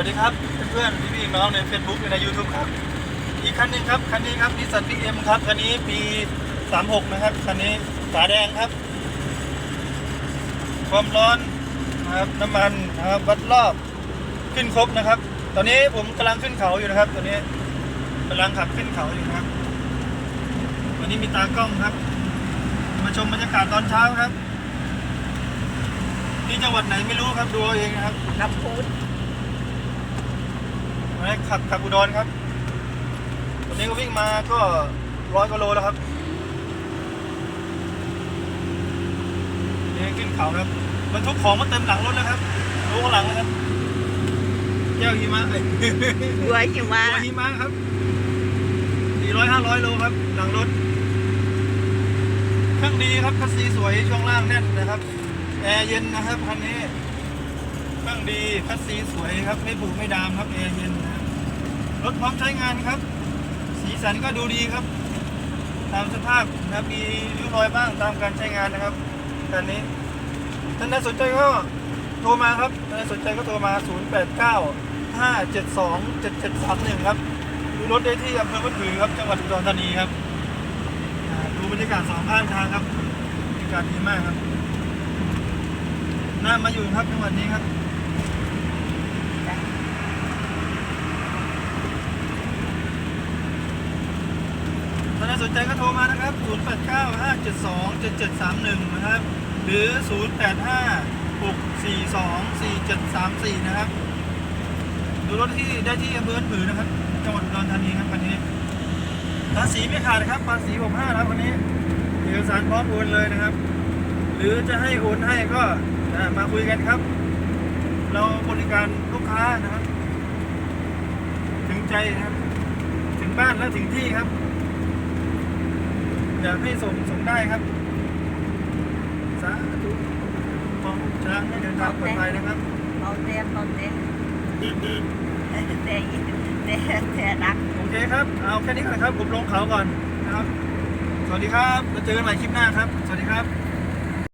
วัสดีครับเพื่อนๆพี่ๆน้องใน Facebook ใน YouTube ครับ อีกคันหนึงครับคันนี้ครับนิสสันบิ๊กเอ็มครับคันนี้ปี 36 นะครับคันนี้ฝาแดงครับ ความร้อนนะครับน้ำมันนะครับวัดรอบขึ้นครบนะครับ ตอนนี้ผมกำลังขึ้นเขาอยู่นะครับตอนนี้กำลังขับขึ้นเขาอยู่นะครับ วันนี้มีตากล้องครับ มาชมบรรยากาศตอนเช้าครับที่จังหวัดไหนไม่รู้ครับดูเอาเองนะครับลำพูน วันนี้ขับขับอุดรครับวันนี้ก็วิ่งมาก็ร้อยกว่าโลแล้วครับนี่ขึ้นเขาครับบรรทุกของมาเต็มหลังรถแล้วครับดูข้างหลังนะครับแก้วหิมะเอ้ยบัวหิมะตัวหิมะครับสี่ร้อยห้าร้อยโลครับ หลังรถเครื่องดีครับคัสซีสวยช่วงล่างแน่นนะครับแอร์เย็นนะครับคันนี้เครื่องดีคัสซีสวยครับไม่ผุไม่ดามครับแอร์เย็นนะค รถพร้อมใช้งานครับ สีสันก็ดูดีครับ ตามสภาพนะครับมีริ้วรอยบ้างตามการใช้งานนะครับคันนี้ท่านใดสนใจก็โทรมาครับท่านใดสนใจก็โทรมา 0 8 9 5 7 2 7 7 3 1 ครับดูรถได้ที่อำเภอพุทธผือครับจังหวัดอุดรธานีครับดูบรรยากาศสองข้างทางครับบรรยากาศดีมากครับน่ามาอยู่ครับจังหวัดนี้ครับ ถ้าสนใจก็โทรมานะครับ 0895727731 นะครับ หรือ 0856424734 นะครับ ดูรถที่ได้ที่อำเภอผือนะครับ จังหวัดอุดรธานีครับวันนี้ ภาษีไม่ขาดนะครับ ภาษี65ครับวันนี้ เอกสารพร้อมโอนเลยนะครับ หรือจะให้โอนให้ก็มาคุยกันครับ เราบริการลูกค้านะครับ ถึงใจนะครับ ถึงบ้านและถึงที่ครับ อยากให้ส่งส่งได้ครับ สาธุขอช้างให้เดินทางปลอดภัยนะครับ เอาเต้เอาเต้เต้เต้เต้รักโอเคครับ เอาแค่นี้ก่อนครับ ผมลงเขาก่อนนะครับ สวัสดีครับเราเจอกันใหม่คลิปหน้าครับ สวัสดีครับ